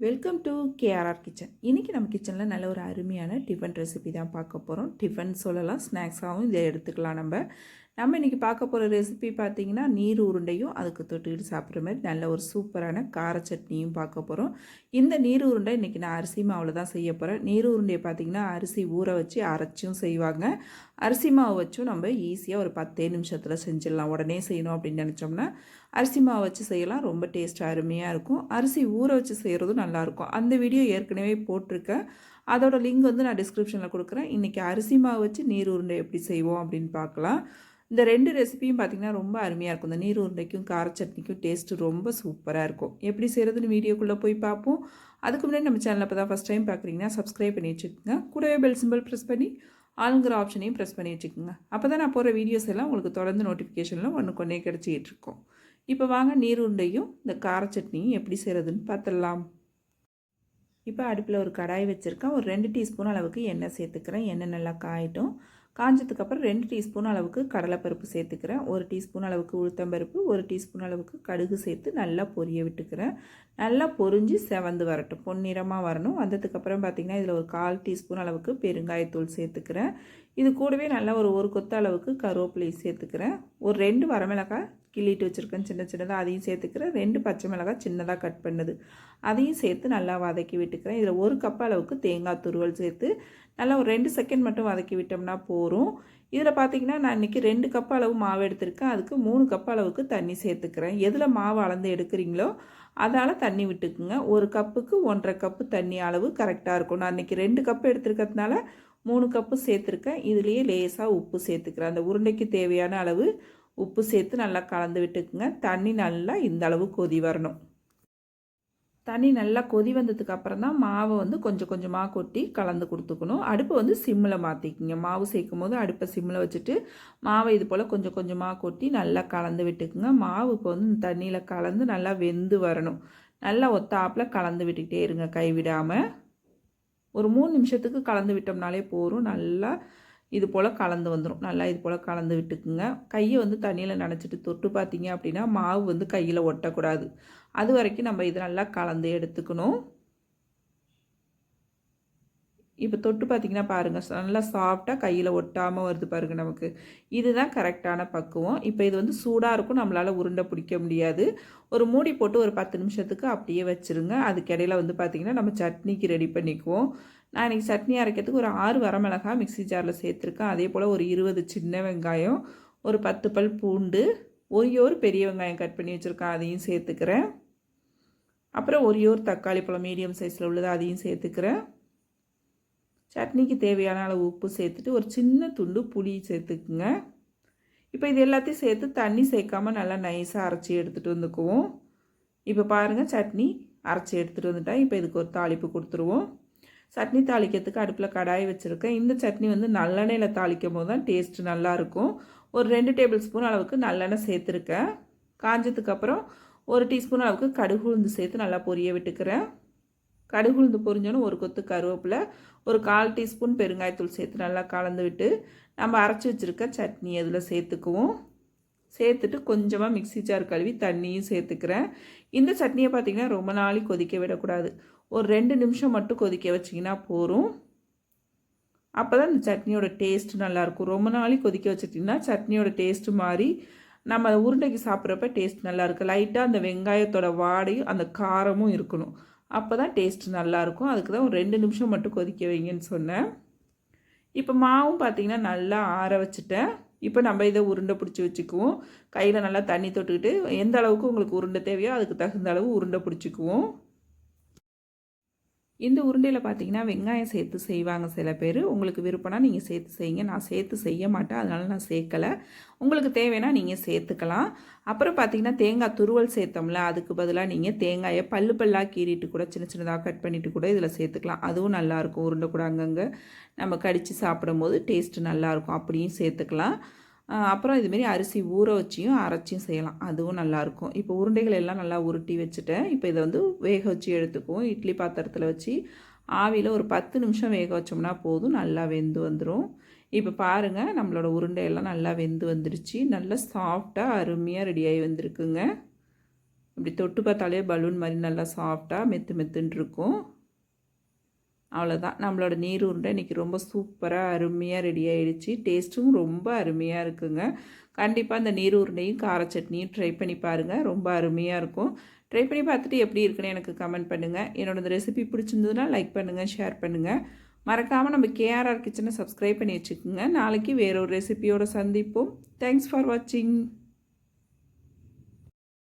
Welcome to KRR kitchen இன்றைக்கி நம்ம கிச்சனில் நல்ல ஒரு அருமையான டிஃபன் ரெசிபி தான் பார்க்க போகிறோம் டிஃபன் சொல்லலாம் ஸ்நாக்ஸாகவும் இதை எடுத்துக்கலாம் நம்ம. நம்ம இன்றைக்கி பார்க்க போகிற ரெசிபி பார்த்தீங்கன்னா நீர் உருண்டையும் அதுக்கு தொட்டுக்கிட்டு சாப்பிட்ற மாதிரி நல்ல ஒரு சூப்பரான கார சட்னியும் பார்க்க போகிறோம் இந்த நீர் உருண்டை இன்றைக்கி நான் அரிசி மாவில் தான் செய்ய போகிறேன் நீர் உருண்டையை பார்த்திங்கன்னா அரிசி ஊற வச்சு அரைச்சும் செய்வாங்க. அரிசி மாவு வச்சும் நம்ம ஈஸியாக ஒரு பத்தே நிமிஷத்தில் செஞ்சிடலாம். உடனே செய்யணும் அப்படின்னு நினச்சோம்னா அரிசி மாவு வச்சு செய்யலாம். ரொம்ப டேஸ்ட் அருமையாக இருக்கும். அரிசி ஊற வச்சு செய்கிறதும் நல்லாயிருக்கும் அந்த வீடியோ ஏற்கனவே போட்டிருக்கேன். அதோட லிங்க் வந்து நான் டிஸ்கிரிப்ஷனில் கொடுக்குறேன். இன்றைக்கி அரிசி மாவு வச்சு நீர் உருண்டை எப்படி செய்வோம் அப்படின்னு பார்க்கலாம். இந்த ரெண்டு ரெசிபியும் பார்த்திங்கன்னா ரொம்ப அருமையாக இருக்கும். இந்த நீர் உருண்டைக்கும் கார சட்னிக்கும் டேஸ்ட்டு ரொம்ப சூப்பராக இருக்கும். எப்படி செய்கிறதுன்னு வீடியோக்குள்ளே போய் பார்ப்போம் அதுக்கு முன்னாடி நம்ம சேனலில் இப்போ தான் ஃபஸ்ட் டைம் பார்க்குறீங்கன்னா சப்ஸ்கிரைப் பண்ணி வச்சுக்கோங்க. கூடவே பெல் சிம்பிள் ப்ரெஸ் பண்ணி ஆளுங்கிற ஆப்ஷனையும் ப்ரெஸ் பண்ணி வச்சுக்கோங்க. அப்போ தான் நான் போகிற வீடியோஸ் எல்லாம் உங்களுக்கு தொடர்ந்து நோட்டிஃபிகேஷனில் ஒன்று கொண்டே கிடச்சிக்கிட்டு இருக்கோம். இப்போ வாங்க நீர் உருண்டையும் இந்த கார சட்னியும் எப்படி செய்கிறதுன்னு பார்த்துடலாம் இப்போ அடுப்பில் ஒரு கடாய் வச்சுருக்கேன். ஒரு ரெண்டு டீஸ்பூன் அளவுக்கு எண்ணெய் சேர்த்துக்கிறேன். எண்ணெய் நல்லா காயிட்டும். காஞ்சதுக்கப்புறம் ரெண்டு டீஸ்பூன் அளவுக்கு கடலைப்பருப்பு சேர்த்துக்கிறேன். ஒரு டீஸ்பூன் அளவுக்கு உளுத்தம்பருப்பு ஒரு டீஸ்பூன் அளவுக்கு கடுகு சேர்த்து நல்லா பொரிய விட்டுக்கிறேன். நல்லா பொரிஞ்சு செவந்து வரட்டும். பொன்னிறமாக வரணும். வந்ததுக்கப்புறம் பார்த்திங்கன்னா இதில் ஒரு கால் டீஸ்பூன் அளவுக்கு பெருங்காயத்தூள் சேர்த்துக்கிறேன். இது கூடவே நல்லா ஒரு ஒரு கொத்த அளவுக்கு கருவேப்பிலை சேர்த்துக்கிறேன். ஒரு ரெண்டு வரமிளகாய் கிள்ளிட்டு வச்சுருக்கேன் சின்ன சின்னதாக அதையும் சேர்த்துக்கிறேன். ரெண்டு பச்சை மிளகாய் சின்னதாக கட் பண்ணுது. அதையும் சேர்த்து நல்லா வதக்கி விட்டுக்கிறேன். இதில் ஒரு கப் அளவுக்கு தேங்காய் துருவல் சேர்த்து நல்லா ஒரு ரெண்டு செகண்ட் மட்டும் வதக்கி விட்டோம்னா போகும் இதில் பார்த்தீங்கன்னா நான் இன்றைக்கி ரெண்டு கப் அளவு மாவு எடுத்திருக்கேன். அதுக்கு மூணு கப் அளவுக்கு தண்ணி சேர்த்துக்கிறேன். எதில் மாவு அளந்து எடுக்கிறீங்களோ அதால் தண்ணி விட்டுக்குங்க. ஒரு கப்புக்கு ஒன்றரை கப்பு தண்ணி அளவு கரெக்டாக இருக்கும். நான் இன்றைக்கி ரெண்டு கப்பு எடுத்துருக்கிறதுனால மூணு கப்பு சேர்த்துருக்கேன். இதுலேயே லேசாக உப்பு சேர்த்துக்கிறேன். அந்த உருண்டைக்கு தேவையான அளவு உப்பு சேர்த்து நல்லா கலந்து விட்டுக்குங்க. தண்ணி நல்லா இந்த அளவு கொதி வரணும். தண்ணி நல்லா கொதி வந்ததுக்கு அப்புறம் தான் மாவை வந்து கொஞ்சம் கொஞ்சமாக கொட்டி கலந்து கொடுத்துக்கணும். அடுப்பை வந்து சிம்மில் மாற்றிக்கிங்க மாவு சேர்க்கும் போது அடுப்பை சிம்மில் வச்சுட்டு மாவை இது போல் கொஞ்சம் கொஞ்சமாக கொட்டி நல்லா கலந்து விட்டுக்குங்க. மாவு இப்போ வந்து தண்ணியில் கலந்து நல்லா வெந்து வரணும். நல்லா ஒத்தாப்பில் கலந்து விட்டுக்கிட்டே இருங்க. கைவிடாமல் ஒரு மூணு நிமிஷத்துக்கு கலந்து விட்டோம்னாலே போகும் நல்லா இது போல் கலந்து வந்துடும் நல்லா இது போல் கலந்து விட்டுக்குங்க. கையை வந்து தண்ணியில் நனைச்சிட்டு தொட்டு பார்த்தீங்க அப்படின்னா மாவு வந்து கையில் ஒட்டக்கூடாது. அது வரைக்கும் நம்ம இது நல்லா கலந்து எடுத்துக்கணும். இப்போ தொட்டு பார்த்திங்கன்னா பாருங்கள் நல்லா சாஃப்டாக கையில் ஒட்டாமல் வருது பாருங்கள் நமக்கு. இதுதான் கரெக்டான பக்குவம். இப்போ இது வந்து சூடாக இருக்கும் நம்மளால் உருண்டை பிடிக்க முடியாது. ஒரு மூடி போட்டு ஒரு பத்து நிமிஷத்துக்கு அப்படியே வச்சுருங்க. அதுக்கிடையில் வந்து பார்த்திங்கன்னா நம்ம சட்னிக்கு ரெடி பண்ணிக்குவோம். நான் இன்றைக்கி சட்னி அரைக்கிறதுக்கு ஒரு ஆறு வரமிளகா மிக்சி ஜாரில் சேர்த்துருக்கேன். அதே போல் ஒரு இருபது சின்ன வெங்காயம் ஒரு பத்து பல் பூண்டு ஒரே ஒரு பெரிய வெங்காயம் கட் பண்ணி வச்சுருக்கேன் அதையும் சேர்த்துக்கிறேன். அப்புறம் ஒரே ஒரு தக்காளி பழம் மீடியம் சைஸில் உள்ளது அதையும் சேர்த்துக்கிறேன். சட்னிக்கு தேவையான அளவு உப்பு சேர்த்துட்டு ஒரு சின்ன துண்டு புளி சேர்த்துக்குங்க. இப்போ இது எல்லாத்தையும் சேர்த்து தண்ணி சேர்க்காமல் நல்லா நைஸாக அரைச்சி எடுத்துகிட்டு வந்துக்குவோம். இப்போ பாருங்கள் சட்னி அரைச்சி எடுத்துகிட்டு வந்துட்டேன் இப்போ இதுக்கு ஒரு தாளிப்பு கொடுத்துருவோம். சட்னி தாளிக்கிறதுக்கு அடுப்பில் கடாய் வச்சுருக்கேன். இந்த சட்னி வந்து நல்லெண்ணெயில் தாளிக்கும் போது தான் டேஸ்ட்டு நல்லாயிருக்கும் ஒரு ரெண்டு டேபிள் ஸ்பூன் அளவுக்கு நல்லெண்ணெய் சேர்த்துருக்கேன். காஞ்சதுக்கப்புறம் ஒரு டீஸ்பூன் அளவுக்கு கடுகு உளுந்து சேர்த்து நல்லா பொரிய விட்டுக்கிறேன். கடுகு உளுந்து பொரிஞ்சோன்னு ஒரு கொத்து கருவேப்பில் ஒரு கால் டீஸ்பூன் பெருங்காயத்தூள் சேர்த்து நல்லா கலந்து விட்டு நம்ம அரைச்சி வச்சுருக்க சட்னி அதில் சேர்த்துக்குவோம். சேர்த்துட்டு கொஞ்சமாக மிக்சி ஜார் கழுவி தண்ணியும் சேர்த்துக்கிறேன். இந்த சட்னியை பார்த்திங்கன்னா ரொம்ப நாளைக்கு கொதிக்க விடக்கூடாது. ஒரு ரெண்டு நிமிஷம் மட்டும் கொதிக்க வச்சிங்கன்னா போகும் அப்போ தான் இந்த சட்னியோட டேஸ்ட் நல்லாயிருக்கும் ரொம்ப நாளைக்கு கொதிக்க வச்சிட்டிங்கன்னா சட்னியோட டேஸ்ட்டு மாறி நம்ம உருண்டைக்கு சாப்பிட்றப்ப டேஸ்ட் நல்லாயிருக்கு லைட்டாக அந்த வெங்காயத்தோட வாடையும் அந்த காரமும் இருக்கணும். அப்போ தான் டேஸ்ட் நல்லாயிருக்கும் அதுக்கு தான் ஒரு ரெண்டு நிமிஷம் மட்டும் கொதிக்க வைங்கன்னு சொன்னேன். இப்போ மாவும் பார்த்திங்கன்னா நல்லா ஆற வச்சுட்டேன். இப்போ நம்ம இதை உருண்டை பிடிச்சி வச்சுக்குவோம். கையில் நல்லா தண்ணி தொட்டுக்கிட்டு எந்த அளவுக்கு உங்களுக்கு உருண்டை தேவையோ அதுக்கு தகுந்த அளவு உருண்டை பிடிச்சிக்குவோம். இந்த உருண்டையில் பார்த்தீங்கன்னா வெங்காயம் சேர்த்து செய்வாங்க சில பேர். உங்களுக்கு விருப்பம்னா நீங்கள் சேர்த்து செய்யுங்க. நான் சேர்த்து செய்ய மாட்டேன். அதனால் நான் சேர்க்கலை. உங்களுக்கு தேவைன்னா நீங்கள் சேர்த்துக்கலாம். அப்புறம் பார்த்தீங்கன்னா தேங்காய் துருவல் சேர்த்தோம்ல அதுக்கு பதிலாக நீங்கள் தேங்காயை பல்லு பல்லாக கீறிட்டு கூட சின்ன சின்னதாக கட் பண்ணிவிட்டு கூட இதில் சேர்த்துக்கலாம். அதுவும் நல்லாயிருக்கும் உருண்டை கூட அங்கங்கே நம்ம கடித்து சாப்பிடும்போது டேஸ்ட்டு நல்லாயிருக்கும் அப்படியும் சேர்த்துக்கலாம். அப்புறம் இதுமாரி அரிசி ஊற வச்சியும் அரைச்சியும் செய்யலாம். அதுவும் நல்லாயிருக்கும் இப்போ உருண்டைகள் எல்லாம் நல்லா உருட்டி வச்சுட்டேன். இப்போ இதை வந்து வேக வச்சு எடுத்துக்குவோம். இட்லி பாத்திரத்தில் வச்சு ஆவியில் ஒரு பத்து நிமிஷம் வேக வச்சோம்னா போதும். நல்லா வெந்து வந்துடும் இப்போ பாருங்கள் நம்மளோட உருண்டையெல்லாம் நல்லா வெந்து வந்துடுச்சு நல்லா சாஃப்டாக அருமையாக ரெடியாகி வந்திருக்குங்க. இப்படி தொட்டு பார்த்தாலே பலூன் மாதிரி நல்லா சாஃப்டாக மெத்து மெத்துன்னு இருக்கும் அவ்வளோதான் நம்மளோட நீர் உருண்டை இன்றைக்கி ரொம்ப சூப்பராக அருமையாக ரெடி ஆகிடுச்சு டேஸ்ட்டும் ரொம்ப அருமையாக இருக்குங்க. கண்டிப்பாக அந்த நீர் உருண்டையும் கார சட்னியும் ட்ரை பண்ணி பாருங்கள் ரொம்ப அருமையாக இருக்கும். ட்ரை பண்ணி பார்த்துட்டு எப்படி இருக்குன்னு எனக்கு கமெண்ட் பண்ணுங்கள் என்னோட இந்த ரெசிபி பிடிச்சிருந்ததுன்னா லைக் பண்ணுங்கள் ஷேர் பண்ணுங்கள் மறக்காமல் நம்ம கேஆர்ஆர் கிச்சனை சப்ஸ்கிரைப் பண்ணி வச்சுக்கோங்க. நாளைக்கு வேற ஒரு ரெசிபியோட சந்திப்போம். தேங்க்ஸ் ஃபார் வாட்சிங்